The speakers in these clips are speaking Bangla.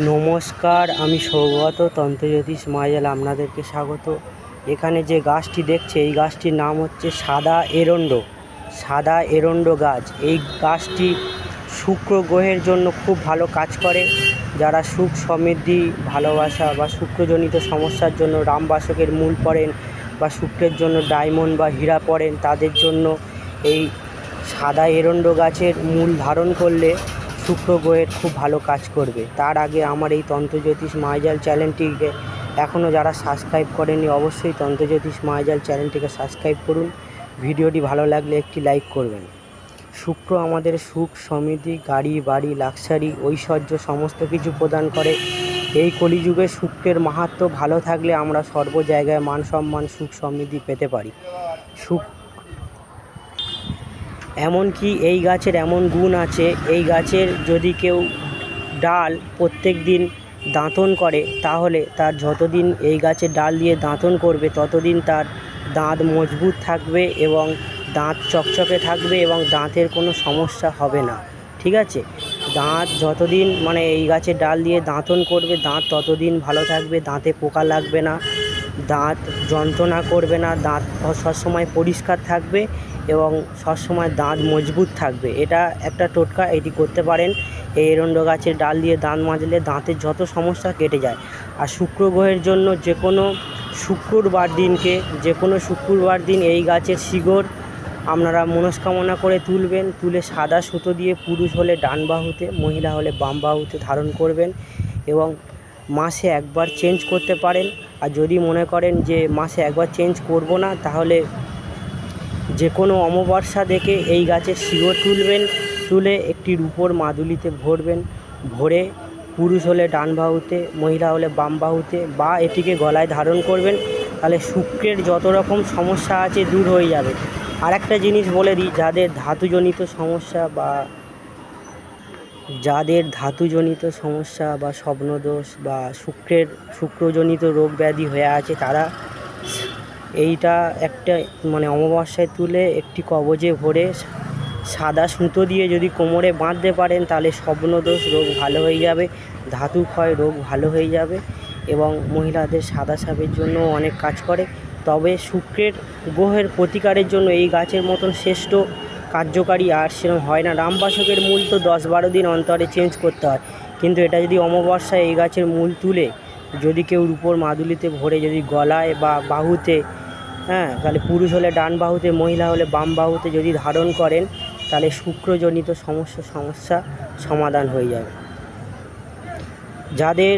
নমস্কার, আমি সৌগত তন্ত্রজ্যোতিষ মায়াজাল আপনাদেরকে স্বাগত। এখানে যে গাছটি দেখছে, এই গাছটির নাম হচ্ছে সাদা এরণ্ড সাদা এরণ্ড গাছ। এই গাছটি শুক্র গ্রহের জন্য খুব ভালো কাজ করে। যারা সুখ সমৃদ্ধি, ভালোবাসা বা শুক্রজনিত সমস্যার জন্য রামবাসকের মূল পড়েন বা শুক্রের জন্য ডায়মন্ড বা হীরা পড়েন, তাদের জন্য এই সাদা এরণ্ড গাছের মূল ধারণ করলে শুক্র গ্রহের খুব ভালো কাজ করবে। তার আগে আমার এই তন্ত্রজ্যোতিষ মায়াজাল চ্যানেলটিকে এখনও যারা সাবস্ক্রাইব করেনি অবশ্যই তন্ত্রজ্যোতিষ মায়াজাল চ্যানেলটিকে সাবস্ক্রাইব করুন। ভিডিওটি ভালো লাগলে একটি লাইক করবেন। শুক্র আমাদের সুখ, সমৃদ্ধি, গাড়ি, বাড়ি, লাক্সারি, ঐশ্বর্য সমস্ত কিছু প্রদান করে। এই কলিযুগে শুক্রের মাহাত্ম ভালো থাকলে আমরা সর্ব জায়গায় মান সম্মান, সুখ, সমৃদ্ধি পেতে পারি। সুখ এমনকি এই গাছের এমন গুণ আছে, এই গাছের যদি কেউ ডাল প্রত্যেক দিন দাঁতন করে, তাহলে তার যতদিন এই গাছের ডাল দিয়ে দাঁতন করবে, ততদিন তার দাঁত মজবুত থাকবে এবং দাঁত চকচকে থাকবে এবং দাঁতের কোনো সমস্যা হবে না। ঠিক আছে? দাঁত যতদিন মানে এই গাছের ডাল দিয়ে দাঁতন করবে, দাঁত ততদিন ভালো থাকবে, দাঁতে পোকা লাগবে না। দাঁত যন্ত্রণা করবে না, দাঁত সবসময় পরিষ্কার থাকবে এবং সবসময় দাঁত মজবুত থাকবে। এটা একটা টোটকা, এটি করতে পারেন। এই এরণ্ড গাছের ডাল দিয়ে দাঁত মাজলে দাঁতের যত সমস্যা কেটে যায়। আর শুক্র গ্রহের জন্য যে কোনো শুক্রবার দিনকে, যে কোনো শুক্রবার দিন এই গাছের শিকড় আপনারা মনস্কামনা করে তুলবেন। তুলে সাদা সুতো দিয়ে পুরুষ হলে ডান বাহুতে, মহিলা হলে বাম বাহুতে ধারণ করবেন এবং মাসে একবার চেঞ্জ করতে পারেন। আর যদি মনে করেন যে মাসে একবার চেঞ্জ করব না, তাহলে যে কোনো অমাবস্যা দেখে এই গাছের শিকড় তুলবেন, তুলে একটি রূপোর মাদুলিতে ভরবেন, ভরে পুরুষ হলে ডান বাহুতে, মহিলা হলে বাম বাহুতে বা এটিকে গলায় ধারণ করবেন, তাহলে শুক্রের যত রকম সমস্যা আছে দূর হয়ে যাবে। আর একটা জিনিস বলে দিই, যাদের ধাতুজনিত সমস্যা বা যাদের ধাতুজনিত সমস্যা বা স্বপ্নদোষ বা শুক্রের, শুক্রজনিত রোগ ব্যাধি হয়ে আছে, তারা এইটা একটা মানে অমাবস্যায় তুলে একটি কবজে ভরে সাদা সুতো দিয়ে যদি কোমরে বাঁধতে পারেন, তাহলে স্বপ্নদোষ রোগ ভালো হয়ে যাবে, ধাতু ক্ষয় রোগ ভালো হয়ে যাবে এবং মহিলাদের সাদা সাপের জন্য অনেক কাজ করে। তবে শুক্রের গ্রহের প্রতিকারের জন্য এই গাছের মতন শ্রেষ্ঠ কার্যকারী আর সেরকম হয় না। রামবাসকের মূল তো দশ বারো দিন অন্তরে চেঞ্জ করতে হয়। কিন্তু এটা যদি অমাবস্যায় এই গাছের মূল তুলে, যদি কেউ রূপোর মাদুলিতে ভরে যদি গলায় বা বাহুতে হ্যাঁ তাহলে পুরুষ হলে ডান বাহুতে, মহিলা হলে বাম বাহুতে যদি ধারণ করেন, তাহলে শুক্রজনিত সমস্যা সমস্যা সমাধান হয়ে যাবে। যাদের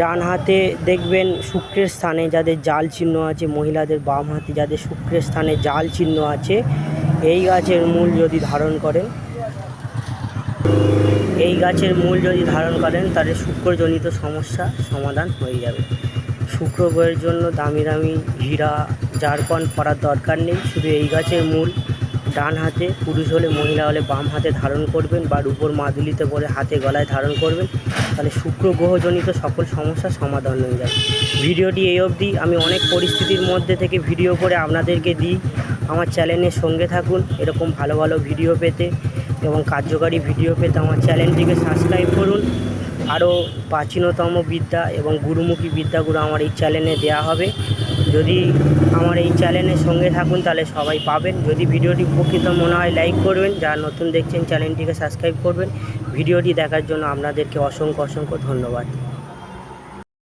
ডান হাতে দেখবেন শুক্রের স্থানে যাদের জাল চিহ্ন আছে, মহিলাদের বাম হাতে যাদের শুক্রের স্থানে জাল চিহ্ন আছে এই গাছের মূল যদি ধারণ করেন, এই গাছের মূল যদি ধারণ করেন, তাহলে শুক্রজনিত সমস্যা সমাধান হয়ে যাবে। শুক্র গ্রহের জন্য দামি দামি হীরা, জারকন করার দরকার নেই। শুধু এই গাছের মূল, ডান হাতে পুরুষ হলে, মহিলা হলে বাম হাতে ধারণ করবেন বা রূপোর মাদুলিতে পরে হাতে গলায় ধারণ করবেন, তাহলে শুক্র গ্রহজনিত সকল সমস্যার সমাধান হয়ে যাবে। ভিডিওটি এই অবধি। আমি অনেক পরিস্থিতির মধ্যে থেকে ভিডিও করে আপনাদেরকে দিই। আমার চ্যানেলের সঙ্গে থাকুন, এরকম ভালো ভালো ভিডিও পেতে এবং কার্যকারী ভিডিও পেতে আমার চ্যানেলটিকে সাবস্ক্রাইব করুন। আরও প্রাচীনতম বিদ্যা এবং গুরুমুখী বিদ্যাগুলো আমার এই চ্যানেলে দেওয়া হবে। যদি আমার এই চ্যানেলের সঙ্গে থাকুন, তাহলে সবাই পাবেন। যদি ভিডিওটি উপকৃত মনে হয় লাইক করবেন। যারা নতুন দেখছেন, চ্যানেলটিকে সাবস্ক্রাইব করবেন। ভিডিওটি দেখার জন্য আপনাদেরকে অসংখ্য অসংখ্য ধন্যবাদ।